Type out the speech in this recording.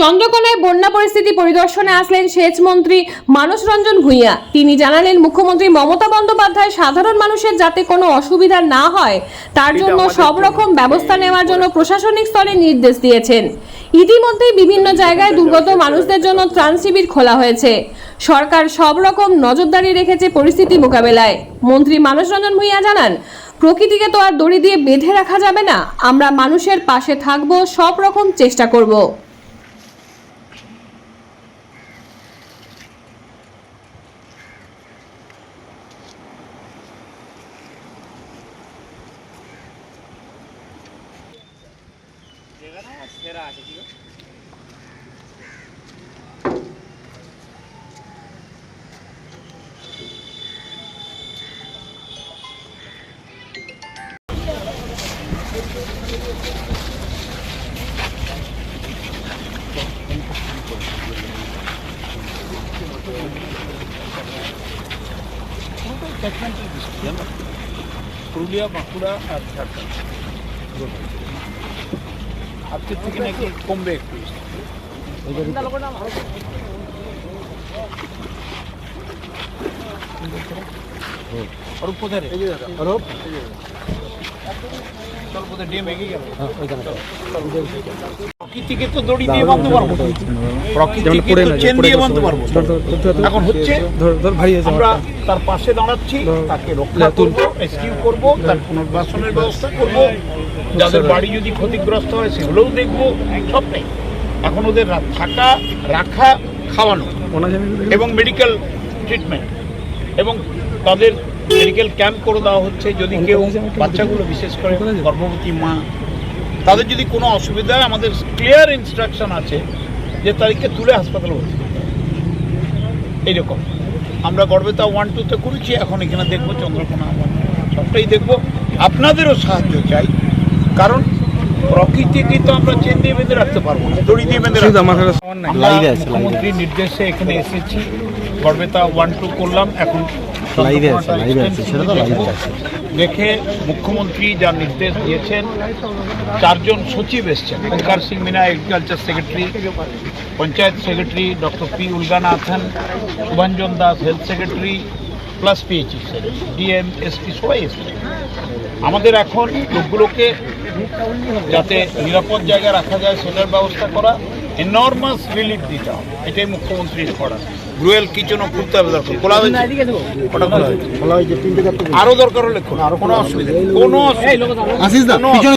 চন্দ্রকোনায় বন্যা পরিস্থিতি পরিদর্শনে আসলেন সেচ মন্ত্রী মানস রঞ্জন ভূঁইয়া। তিনি জানালেন মুখ্যমন্ত্রী মমতা বন্দ্যোপাধ্যায় সাধারণ মানুষের যাতে কোনো অসুবিধা না হয় তার জন্য সব রকম ব্যবস্থা নেওয়ার জন্য প্রশাসনিক স্তরে নির্দেশ দিয়েছেন। ইতিমধ্যেই বিভিন্ন জায়গায় দুর্গত মানুষদের জন্য ত্রাণ শিবির খোলা হয়েছে। সরকার সব রকম নজরদারি রেখেছে পরিস্থিতি মোকাবেলায়। মন্ত্রী মানস রঞ্জন ভূঁইয়া জানান প্রকৃতিকে তো আর দড়ি দিয়ে বেঁধে রাখা যাবে না আমরা মানুষের পাশে থাকব সব রকম চেষ্টা করব। পুরুলিয়া বাঁকুড়া আর ঝাড়খণ্ড আজকের থেকে নাকি কমবে একটু অরূপ কোথায় রে? গেল। প্রকৃতিকে তো দড়ি দিয়ে বাঁধতে পারব। না। প্রকৃতিকে তো চেন দিয়ে বাঁধতে পারব। এখন হচ্ছে আমরা তার পাশে দাঁড়াচ্ছি তাকে রক্ষা করব রেস্কিউ করব তার পুনর্বাসনের ব্যবস্থা করব। যাদের বাড়ি যদি ক্ষতিগ্রস্ত হয় সেগুলোও দেখব। সবটাই। এখন ওদের থাকা রাখা খাওয়ানো এবং মেডিকেল ট্রিটমেন্ট এবং তাদের মেডিকেল ক্যাম্প করে দেওয়া হচ্ছে যদি কেউ বাচ্চাগুলো বিশেষ করে গর্ভবতী মা তাদের যদি কোনো অসুবিধা হয় আমাদের ক্লিয়ার ইনস্ট্রাকশন আছে যে তাদেরকে তুলে হাসপাতালে ভর্তি এইরকম। আমরা গর্বেতা ওয়ান টুতে করেছি এখন এখানে দেখব চন্দ্রকোনা সবটাই দেখব। আপনাদেরও সাহায্য চাই কারণ প্রকৃতিকে তো আমরা চেন দিয়ে বেঁধে রাখতে পারব না দড়ি দিয়ে বেঁধে রাখতে পারব না। আমরা মুখ্যমন্ত্রীর নির্দেশে এখানে এসেছি গর্বেতা ওয়ান টু করলাম এখন লাইভে আছে, লাইভে আছে, সেটা তো লাইভে আছে। দেখে মুখ্যমন্ত্রী যা নির্দেশ দিয়েছেন চারজন সচিব এসছেন। Onkar Singh Meena agriculture secretary panchayat secretary doctor P Ulaganathan Subhanjan Das health secretary plus PHE DM SP সবাই এসেছে আমাদের এখন লোকগুলোকে যাতে নিরাপদ জায়গায় রাখা যায় সেটার ব্যবস্থা করা এনর্মাস রিলিফ দিতে হবে। এটাই মুখ্যমন্ত্রীর করা। রুয়েল কিচেনও খুলতে হবে? দরকার খোলা হয়েছে। ওটা খোলা হয়েছে? আরও দরকার হলে খোলা। কোনো অসুবিধা নেই। কোনো অসুবিধা